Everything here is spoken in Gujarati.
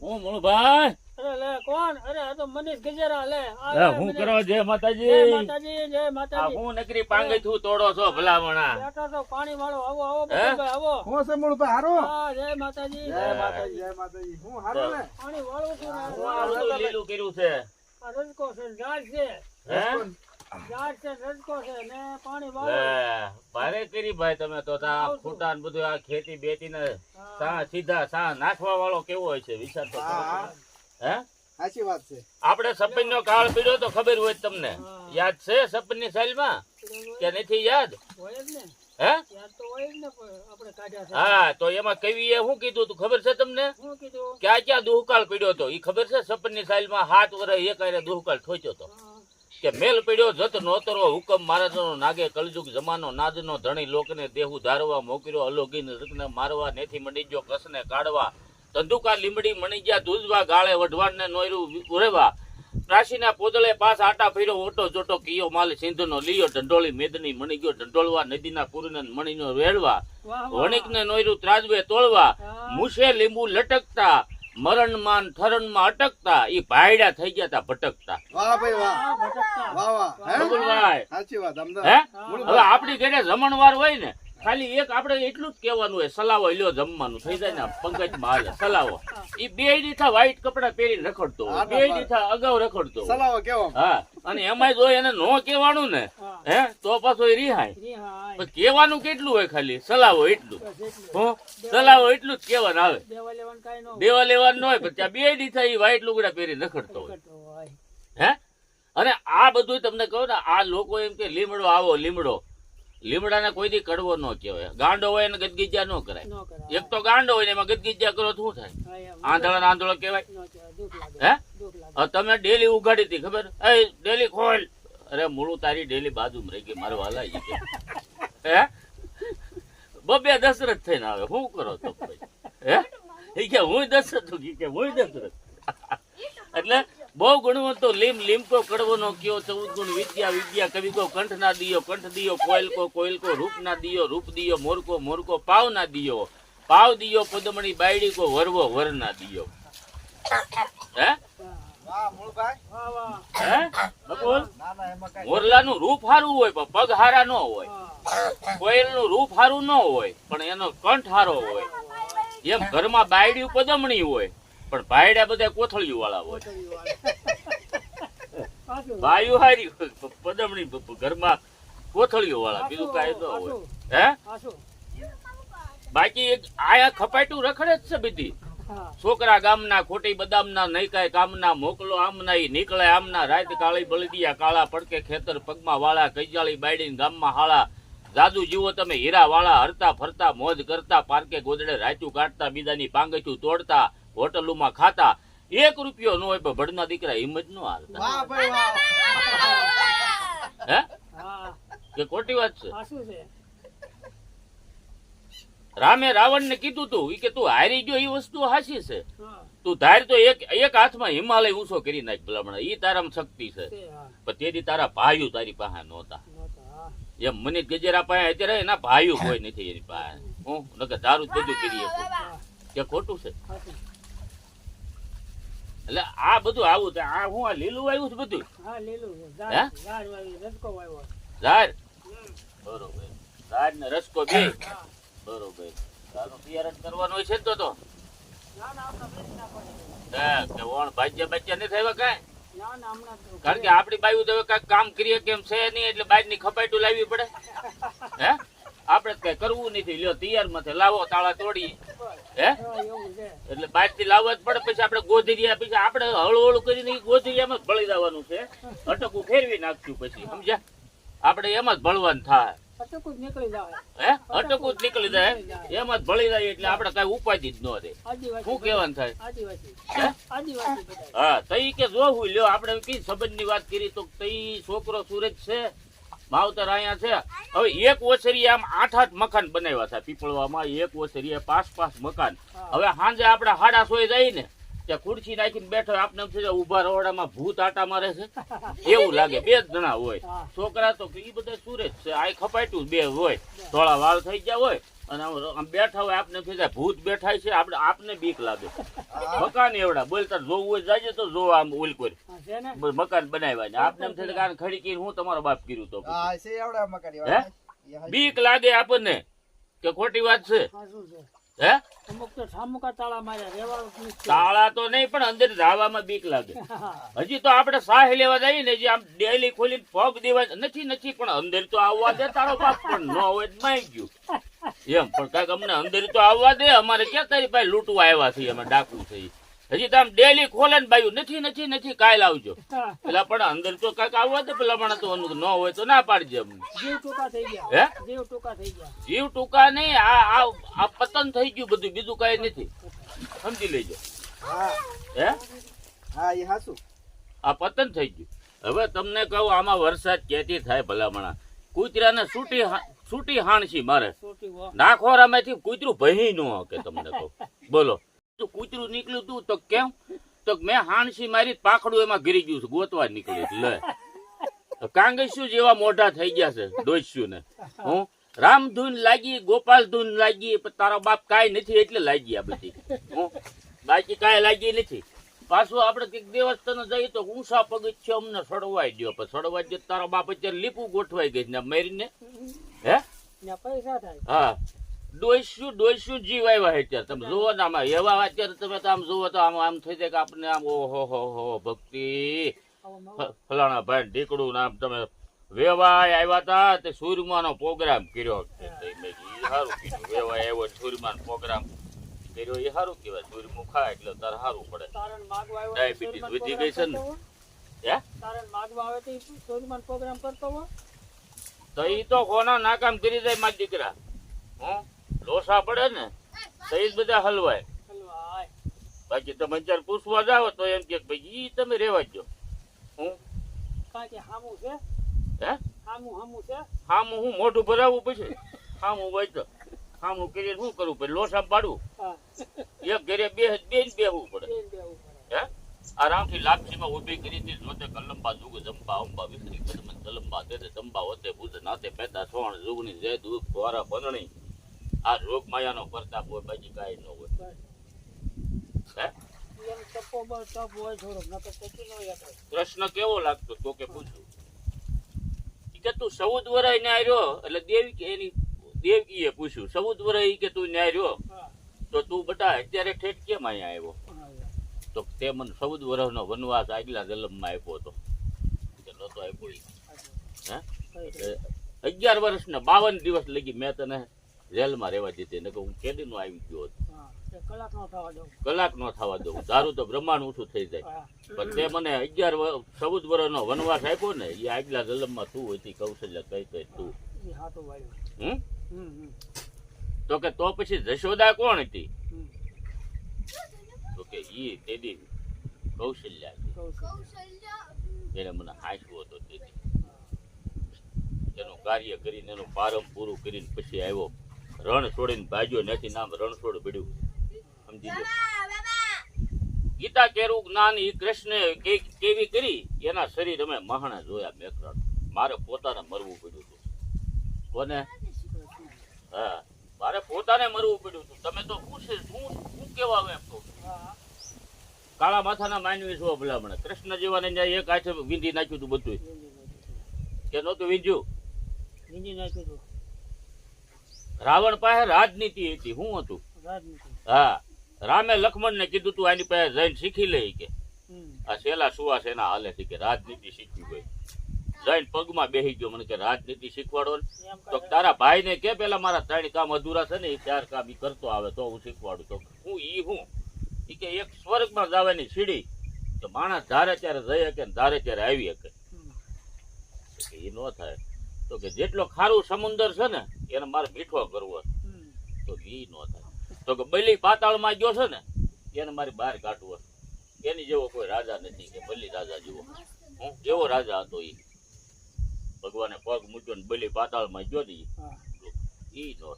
હું મુળભાઈ અરે લે કોણ? અરે આ તો મનીષ ગજેરા લે. આ હું કરો? જય જય માતાજી માતાજી જય માતાજી. હું નકરી પાંગઈ છું તોડો છો ભલામણા. બેઠો તો પાણી વાળો. આવો આવો ભાઈ આવો. હું છે મૂળભાઈ હારો? હા જય માતાજી. જય માતાજી. જય માતાજી. હું હારો ને? પાણી વાળું છું હું આ લીલું કર્યું છે. આ રજકો છે ઝાડ છે. હે? ભારે કરી ભાઈ તમે તો ખૂટા ને બધું આ ખેતી બેતી ને સીધા સા નાખવા વાળો કેવો હોય છે વિચાર તો હે. સાચી વાત છે. આપણે સપન નો કાળ પીડ્યો તો ખબર હોય તમને. યાદ છે સપનની સાલમાં કે નથી યાદ? હોય જ ને. હે? યાદ તો હોય જ ને પણ આપણે કાઢ્યા છે. હા તો એમાં કવિએ શું કીધું તું? ખબર છે તમને? ક્યાં ક્યાં દુહકાળ પીડ્યો તો? ઈ ખબર છે સપનની સાલમાં હાથ વરે એક દુહકાળ ઠોચ્યો તો. કે મેલ પડ્યો જત નોતરો હુકમ મહારાજનો નાગે કલજુગ જમાનો નાદનો ધણી લોકને દેહુ ધારવા મોકર્યો અલોગીન રકને મારવા નેથી મંડી ગયો કસને કાઢવા તંદુકા લીમડી મણી ગયા દૂધવા ગાળે વઢવાણને નોયરું ઉરેવા પ્રાચીના પોદળે પાસ આટા ફેર્યો ઓટો જોટો કિયો માલ સિંધુનો લીયો ઢંઢોળી મેદની મણી ગયો ઢંઢોળવા નદીના કુરને મણીનો વેળવા. વણિકને નોયરું ત્રાજવે તોળવા. મુશે લીંબુ લટકતા મરણમાન થરણમાં અટકતા એ ભાયડા થઈ ગયા તા ભટકતા. વાહ ભાઈ વાહ. હા, વાહ વાહ. હે? બબુલભાઈ સાચી વાત હે? હવે આપણી ઘરે જમણવાર હોય ને ખાલી એક આપણે એટલું જ કહેવાનું હોય સલાવો લ્યો જમવાનું થઈ જાય ને પંકજમાં હાલે સલાવો. એ બે દીઠા વ્હાઈટ કપડા પહેરી રખડતો હોય બે દીઠા અગાઉ રખડતો સલાવો કેવો? હા અને એમાંય જો એને નો કહેવાનું ને હે. તો પાછો એ રિહાય. કહેવાનું કેટલું હોય ખાલી? સલાવો એટલું. હો? સલાવો એટલું જ કહેવાનું આવે. દેવા લેવાનું ન હોય. પણ ત્યાં બે દીઠા એ વ્હાઈટ લુગડા પહેરી રખડતો હોય. હે? અને આ બધું તમને કહું ને આ લોકો એમ કે લીમડો આવો લીમડો. લીમડાને કોઈ દી કડવો ન કહેવાય. ગાંડો હોય એને ગદગીજા ન કરાય. એક તો ગાંડો હોય ને એમાં ગદગીજા કરો તો શું થાય. આંધળો આંધળો કહેવાય. હે? તમે ડેલી ઉઘાડી હતી ખબર? એ ડેલી ખોલ. અરે મૂળું તારી ડેલી બાજુમાં રહી ગઈ મારે વાલા હે? બબે દશરથ થઈને આવે. શું કરો તો હે? ઈ કે હું દશરથ કે હું દશરથ. એટલે બહુ ગુણવંતો લીમ, લીમકો કડવો નો કયો, ચૌદ ગુણ, વિદ્યા વિદ્યા કવિ કો કંઠ ના દિયો, કંઠ દિયો કોયલ કો કોયલ કો રૂપ ના દિયો, રૂપ દિયો, મોરકો મોરકો, પાવ ના દિયો. પાવ દિયો, પદમણી બાયડી કો વરવો, વર ના દિયો. હે? મોરલા ના ના રૂપ હારું હોય, પણ પગ હારા ન હોય. કોયલ કોયલનું રૂપ હારું ન હોય, પણ એનો કંઠ હારો હોય. એમ ઘરમાં બાયડી પદમણી હોય પણ ભાઈડા બધા કોથળીઓ વાળા હોય વાળા. હારી પદમણી ઘરમાં કોથળીઓ વાળા બીજું કાંઈ ન હોય. હે? બાકી એક આયા ખપાટું રખડે જ છે બધી. છોકરા ગામના ખોટી બદામના નહીં કાંઈ કામના મોકલો આમના ઈ નીકળે આમના રાત કાળી બળદિયા કાળા પડકે ખેતર પગમાં વાળા કૈજાળી બાયડીને ગામમાં હાળા. જાદુ જીવો તમે હીરા વાળા હરતા ફરતા મોજ કરતા પાર્કે ગોદડે રાચું કાઢતા બીજાની પાંગચું તોડતા. હોટલોમાં ખાતા એક રૂપિયો ન હોય પણ ભડના દીકરા હિંમત ન હાલતા. હે. કે ખોટી વાત છે? રામે રાવણ ને કીધું તું કે તું હારી ગયો એ વસ્તુ હાસી છે. તું ધાર તો એક એક હાથમાં હિમાલય ઊંચો કરી નાખ ભલામણ. ઈ તારામાં શક્તિ છે. પણ તેથી તારા ભાઈઓ તારી પાસે નહોતા. એમ મને ગજેરા પાસે અત્યારે એના ભાઈઓ કોઈ નથી એની પાસે. હું નકર તારું જ બધું કરી શકું કે ખોટું છે. એટલે આ બધું આવું છે. આ હું આ લીલું આવ્યું છે બધું? હા, લીલું? ઝાડ- વાળું વાવ્યો. ઝાડ? બરોબર. ઝાડ ને રસકો બે. બરોબર. તારું તૈયાર જ કરવાનું હોય છે તો તો? ના, ના, કે વણ ભાજ્ય ભાજ્યા નથી થયા કાંઈ? ના, ના, કારણ કે આપણી બાયુ તો હવે કાંઈક કામ કરીએ કેમ છે નહીં એટલે બાજની ખપાટું લાવવી પડે. હે? આપણે કઈ કરવું નથી. લ્યો તૈયારમાંથી લાવો તાળા તોડી. હે. એટલે બહારથી લાવવા જ પડે પછી આપણે ગોધરિયા પછી આપણે હળું હળું કરીને ગોધરિયામાં જ ભળી જવાનું છે. અટકું ફેરવી નાખશું પછી સમજ્યા? આપણે એમાં જ ભળવાનું થાય. અટકું જ નીકળી જાય. હે? જ એમાં જ ભળી જાય એટલે આપણે કઈ ઉપાધિ જ ન રહે. શું કેવાનું થાય? હે? તઈ કે જોવું લ્યો આપણે કઈ સંબંધની વાત કરી તો તઈ છોકરો સુરત છે. માવતર અહીંયા છે. હવે એક ઓસરી આમ આઠ આઠ મકાન બનાવ્યા છે. પીપળવામાં એક ઓસરી પાંચ પાંચ મકાન હવે સાંજે આપણે હાડા સોય જાય ને ત્યાં ખુરશી નાખીને બેઠો આપણે એમ છે ઊભા રવાડામાં ભૂત આટા મારે છે. એવું લાગે બે જણા હોય. છોકરા તો એ બધા સુરેજ છે. આ ખપાટ્યું બે હોય. ધોળા વાળ થઈ ગયા હોય. અને આમ બેઠા હોય આપને થઈ જાય. ભૂત બેઠા છે આપણે આપને બીક લાગે. મકાન એવડા. બોલતા જોવું હોય જાય તો જો આમ ઓલ કોઈ હા, છે ને? મકાન બનાવ્યા ને આપને એમ થાય કારણ આને ખડી કરીને હું તમારો બાપ કર્યું તો. બીક લાગે આપણને. કે ખોટી વાત છે? હા? શું છે હે અમુક તો ઠામુકા તાળા માર્યા રેવાળું તાળા તો નહીં પણ અંદર જવામાં બીક લાગે. હજી તો આપણે સાહ લેવા જઈએ ને જે આમ ડેલી ખોલીને પગ દેવા નથી નથી પણ અંદર તો આવવા દે તારો બાપ પણ ન હોય માય માઈ ગયું. એમ પણ કાંઈક અમને અંદર તો આવવા દે અમારે ક્યાં તારી પાસે લૂંટવા આવ્યા છીએ અમે ડાકુ થઈ હજી તો આમ ડેલી ખોલે ને બાયું નથી નથી નથી કાલ આવજો. પેલા પણ અંદર તો કાંઈક આવવા દે પેલા પણ તો ન હોય તો ના પાડજે અમને. જીવ ટૂંકા થઈ હે? ગયા જીવ ટૂંકા થઈ ગયા. જીવ ટૂંકા નહીં આ આ આ પતન થઈ ગયું બધું બીજું કાંઈ નથી. સમજી લેજો. હા. હે? હા એ હાસુ આ પતન થઈ ગયું. હવે તમને કહું આમાં વરસાદ કેતી થાય ભલામણા? કૂતરાને સૂટી હા- સૂટી હાણશી મારે. છોટી નાખોરામાંથી કૂતરું ભહી ન કે તમને કહું. બોલો. કૂતરું નીકળ્યું તું તો કેમ? તો મેં હાણસી મારી પાખડું એમાં ગીરી ગયું છે. ગોતવા નીકળ્યું લે. કાંગસ્યુ જેવા મોઢા થઈ ગયા છે ડોસ્યું ને હું રામધૂન લાગી ગોપાલ ધૂન લાગી તારા બાપ કાંઈ નથી એટલે લાગી આ બધી. હું બાકી કાંઈ લાગી નથી. પાછું આપણે કંઈક દેવસ્થાને જઈએ તો ઊંસા પગથિયે અમને સડવાઈ દો પણ સડવાઈ દે તારો બાપ અત્યારે લીપું ગોઠવાઈ ગઈ છે ને મેરીને. હે? પૈસા થાય. હા. ડોઈશું ડોઈશું જીવ આવ્યા છે અત્યારે તમે જુઓ ને આમાં એવા અત્યારે તમે તો આમ જુઓ તો આમ આમ થઈ જાય કે આપણને આમ ઓહો હો હો ભક્તિ. ફલાણા ભાઈ ઢીકડું નામ તમે વેવાય આવ્યા હતા તે સૂરમાનો પ્રોગ્રામ કર્યો સારું કીધું વેવાય આવ્યો સૂરમાનો પ્રોગ્રામ કર્યો એ સારું કહેવાય. સૂરમું ખાય એટલે તારે સારું પડે. ડાયાબિટીસ વધી ગઈ છે ને? હે? આવે તો ઈ પ્રોગ્રામ કરતો તો ઈ તો કોના નાકામ કરી જાય મારા દીકરા? હું? લોસા પડે ને તો બધા હલવાય. હલવા બાકી તમે અત્યારે પૂછવા જાવ તો એમ કે ભાઈ ઈ તમે રેવા જો હું? હામું છે? હે? હામું હામું છે? હામું હું મોઢું ભરાવું પછી? હામું હોય તો. હામું કરીને શું કરવું પછી લોસા પાડવું એક ઘરે બે બે જ બેહવું પડે. હે? આરામથી લાપસીમાં ઊભી કરી હતી જોતે કલંબા જુગ જંબા અંબા વિસરી કદમ તલંબા તે તંબા હોતે નાતે પેદા સોણ જુગની જય દૂધ દ્વારા બંધણી આ રોગ માયાનો પ્રતાપ હોય, બાકી કાંઈ ન હોય. પછી. પ્રશ્ન કેવો લાગતો તો કે પૂછ્યું કે તું સૌદ વરાય ને આવ્યો એટલે દેવી કે એની, દેવકીએ પૂછ્યું સૌદ વરાય કે તું ન્યાય રહ્યો? તો તું બટા અત્યારે ઠેઠ કેમ અહીંયા આવ્યો? તો તે મને ચૌદ વર્ષનો વનવાસ આગલા જન્મમાં આપ્યો હતો. કે નહોતો આપ્યો હે? અગિયાર વર્ષને બાવન દિવસ લગી મેં તને જેલમાં રહેવા દીધી. નકર હું કેદીનો આવી ગયો હતો. કલાક નો થવા દઉં. કલાક ન થવા દઉં. દારૂ તો બ્રહ્માંડ ઊંચું થઈ જાય. પણ તે મને અગિયાર ચૌદ વર્ષનો વનવાસ આપ્યો ને એ આગલા જન્મમાં તું હતી કૌશલ્ય કઈ કઈ તું. તો કે તો પછી જશોદા કોણ હતી? તો કે ઈ તેદી કૌશલ્યા. એને મને હાંસવો હતો તેથી. એનું કાર્ય કરીને એનું પારમ પૂરું કરીને પછી આવ્યો. રણ છોડીને ભાગ્યો નથી નામ રણછોડ પડ્યું સમજી લો. ગીતા કેરું જ્ઞાન એ કૃષ્ણ કેવી કરી? એના શરીર અમે મહાણા જોયા મેકરણ મારે પોતાને મરવું પડ્યું હતું. કોને? હા મારે પોતાને મરવું પડ્યું હતું. તમે તો પૂછે શું શું કેવા આવે એમ તો કાળા માથાના માનવી છો ભલામણ. કૃષ્ણ જેવાને ત્યાં એક હાથે વિંધી નાખ્યું હતું બધું કે નહોતું વીંધ્યું? વિંધી નાખ્યું હતું. રાવણ પાસે રાજનીતિ હતી. શું હતું? હા. રામે લક્ષ્મણને કીધું તું આની પાસે જઈને શીખી લે કે. આ શેલા સુવાસ એના હાલે છે કે રાજનીતિ શીખવી હોય. જઈને પગમાં બેસી ગયો મને કે રાજનીતિ શીખવાડો તો તારા ભાઈ ને કે પેલા મારા ત્રણ કામ અધૂરા છે ને એ ચાર કામ એ કરતો આવે તો હું શીખવાડું. તો હું ઈ હું? એ કે એક સ્વર્ગમાં જવાની સીડી. તો માણસ ધારે ત્યારે જઈ શકે ને ધારે ત્યારે આવી શકે. એ ન થાય. તો કે જેટલો ખારું સમુંદર છે ને એને મારે મીઠો કરવો. તો ઘી ન થાય તો કે બલી પાતાળમાં ગયો છે ને એને મારી બહાર કાઢવો. એની જેવો કોઈ રાજા નથી કે બલી રાજા જેવો હું જેવો રાજા હતો એ ભગવાને પગ મૂક્યો ને બલી પાતાળમાં ગયો ને ઈ. નો ન થાય